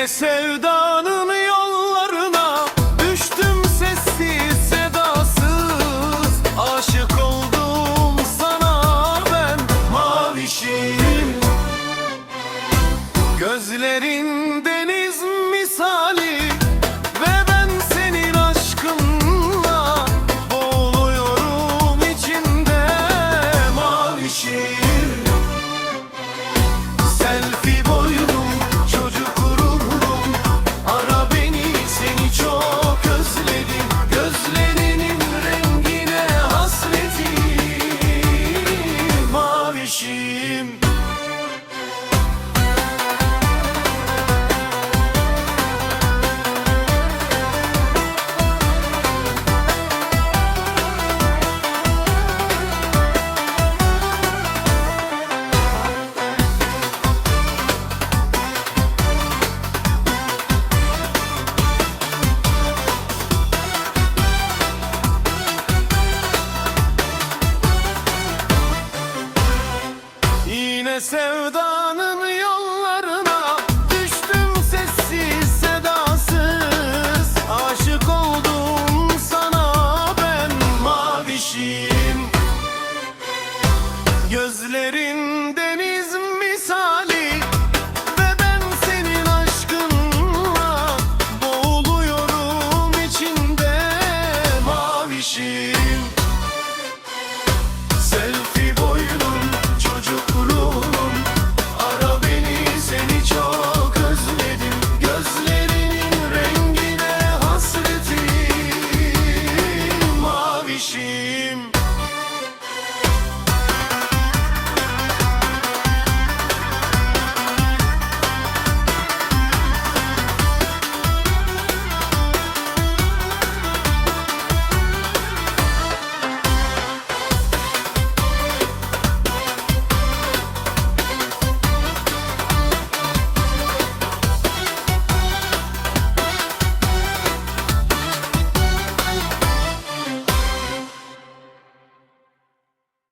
Yine sevdanın yollarına düştüm sessiz sedasız. Aşık oldum sana ben mavişim. Gözlerin deniz misali Ve ben senin aşkınla boğuluyorum içinde mavişim. Selfie Sevdanın yollarına. Düştüm sessiz sedasız. Aşık oldum sana ben mavişim. Gözlerin deniz misali Ve ben senin aşkınla Boğuluyorum içinde mavişim.